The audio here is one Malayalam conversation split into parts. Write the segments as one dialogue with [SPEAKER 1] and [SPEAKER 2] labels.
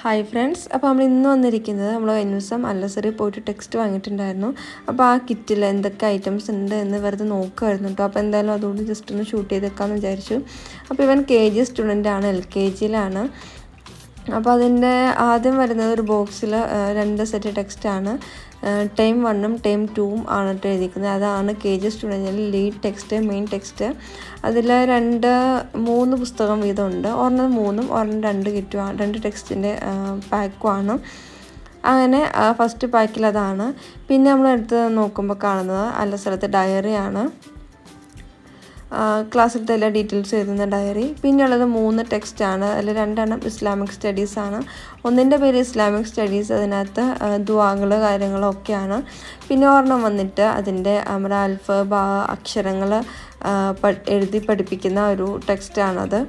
[SPEAKER 1] ഹായ് ഫ്രണ്ട്സ് അപ്പോൾ നമ്മൾ ഇന്ന് വന്നിരിക്കുന്നത് നമ്മൾ കഴിഞ്ഞ ദിവസം അല്ലസറി പോയിട്ട് ടെക്സ്റ്റ് വാങ്ങിയിട്ടുണ്ടായിരുന്നു. അപ്പോൾ ആ കിറ്റിൽ എന്തൊക്കെ ഐറ്റംസ് ഉണ്ട് എന്ന് വെറുതെ നോക്കുമായിരുന്നു കേട്ടോ അപ്പോൾ എന്തായാലും അതുകൊണ്ട് ജസ്റ്റ് ഒന്ന് ഷൂട്ട് ചെയ്തേക്കാമെന്ന് വിചാരിച്ചു. അപ്പോൾ ഇവൻ കെ ജി സ്റ്റുഡന്റ് ആണ് എൽ കെ ജിയിലാണ് അപ്പോൾ അതിന്റെ ആദ്യം വരുന്നത് ഒരു ബോക്സിൽ രണ്ട് സെറ്റ് ടെക്സ്റ്റാണ് ടൈം വണ്ണും ടൈം ടൂവും ആണ് കേട്ടോ എഴുതിയിരിക്കുന്നത്. അതാണ് കെ ജി സ്റ്റുഡന്റിൽ ലീഡ് ടെക്സ്റ്റ് മെയിൻ ടെക്സ്റ്റ് അതിൽ രണ്ട് മൂന്ന് പുസ്തകം വീതമുണ്ട്. ഒരെണ്ണം മൂന്നും ഒരെണ്ണം രണ്ട് കിറ്റും രണ്ട് ടെക്സ്റ്റിന്റെ പാക്കുമാണ് അങ്ങനെ ഫസ്റ്റ് പാക്കിൽ അതാണ്. പിന്നെ നമ്മൾ എടുത്ത് നോക്കുമ്പോൾ കാണുന്നത് അല്ല സ്ഥലത്ത് ഡയറിയാണ് ക്ലാസ്സിലത്തെ എല്ലാ ഡീറ്റെയിൽസ് എഴുതുന്ന ഡയറി. പിന്നെയുള്ളത് മൂന്ന് ടെക്സ്റ്റാണ്. അതിൽ രണ്ടെണ്ണം ഇസ്ലാമിക് സ്റ്റഡീസ് ആണ്. ഒന്നിന്റെ പേര് ഇസ്ലാമിക് സ്റ്റഡീസ്. അതിനകത്ത് ദുവാങ്ങൾ കാര്യങ്ങളൊക്കെയാണ് പിന്നെ ഒരെണ്ണം വന്നിട്ട് അതിന്റെ നമ്മുടെ അൽഫ ബാ അക്ഷരങ്ങൾ എഴുതി പഠിപ്പിക്കുന്ന ഒരു ടെക്സ്റ്റാണത്.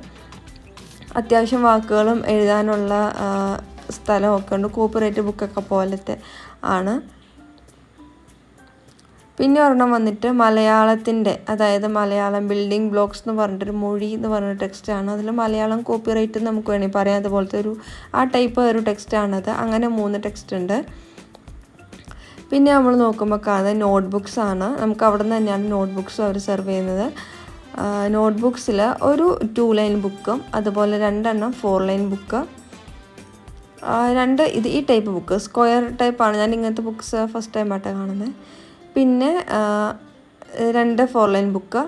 [SPEAKER 1] അത്യാവശ്യം വാക്കുകളും എഴുതാനുള്ള സ്ഥലമൊക്കെ ഉണ്ട്. കോപ്പറേറ്റ് ബുക്കൊക്കെ പോലത്തെ ആണ്. പിന്നെ ഒരെണ്ണം വന്നിട്ട് മലയാളത്തിന്റെ അതായത് മലയാളം ബിൽഡിംഗ് ബ്ലോക്സ് എന്ന് പറഞ്ഞിട്ടൊരു മൊഴി എന്ന് പറഞ്ഞ ടെക്സ്റ്റാണ് അതിൽ മലയാളം കോപ്പിറൈറ്റ് നമുക്ക് വേണമെങ്കിൽ പറയാം. അതുപോലത്തെ ഒരു ആ ടൈപ്പ് ഒരു ടെക്സ്റ്റാണത് അങ്ങനെ മൂന്ന് ടെക്സ്റ്റ് ഉണ്ട്. പിന്നെ നമ്മൾ നോക്കുമ്പോൾ കാണുന്നത് നോട്ട് ബുക്സ് ആണ്. നമുക്ക് അവിടെ നിന്ന് തന്നെയാണ് നോട്ട് ബുക്സ് അവർ സെർവ് ചെയ്യുന്നത്. നോട്ട് ബുക്സിൽ ഒരു ടു ലൈൻ ബുക്കും അതുപോലെ രണ്ടെണ്ണം ഫോർ ലൈൻ ബുക്ക് രണ്ട് ഇത് ഈ ടൈപ്പ് ബുക്ക് സ്ക്വയർ ടൈപ്പാണ് ഞാൻ ഇങ്ങനത്തെ ബുക്ക്സ് ഫസ്റ്റ് ടൈമായിട്ടാണ് കാണുന്നത് പിന്നെ രണ്ട് ഫോർ ലൈൻ ബുക്ക്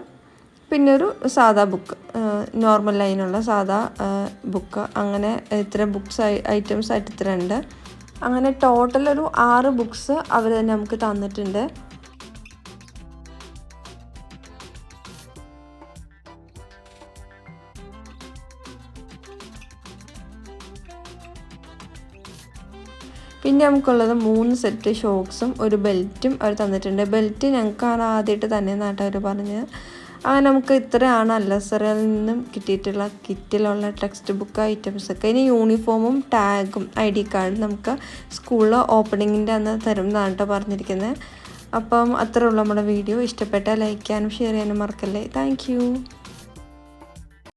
[SPEAKER 1] പിന്നെ ഒരു സാധാ ബുക്ക് നോർമൽ ലൈനുള്ള സാധാ ബുക്ക് അങ്ങനെ ഇത്ര ബുക്സ് ഐറ്റംസ് ആയിട്ട് ഇത്ര ഉണ്ട്. അങ്ങനെ ടോട്ടൽ ഒരു ആറ് ബുക്സ് അവർ തന്നെ നമുക്ക് തന്നിട്ടുണ്ട്. പിന്നെ നമുക്കുള്ളത് മൂന്ന് സെറ്റ് ഷോക്സും ഒരു ബെൽറ്റും അവർ തന്നിട്ടുണ്ട്. ബെൽറ്റ് ഞങ്ങൾക്കാണ് ആദ്യമായിട്ട് തന്നെ എന്നാട്ടവർ പറഞ്ഞത്. അങ്ങനെ നമുക്ക് ഇത്രയാണ് അല്ലസറിൽ നിന്നും കിട്ടിയിട്ടുള്ള കിറ്റിലുള്ള ടെക്സ്റ്റ് ബുക്ക് ഐറ്റംസ് ഒക്കെ. ഇനി യൂണിഫോമും ടാഗും ഐ ഡി കാർഡും നമുക്ക് സ്കൂളിൽ ഓപ്പണിങ്ങിന്റെ അന്ന് തരും എന്നാണ് കേട്ടോ പറഞ്ഞിരിക്കുന്നത്. അപ്പം അത്രയുള്ള നമ്മുടെ വീഡിയോ ഇഷ്ടപ്പെട്ടാൽ ലൈക്ക് ചെയ്യാനും ഷെയർ ചെയ്യാനും മറക്കല്ലേ. താങ്ക്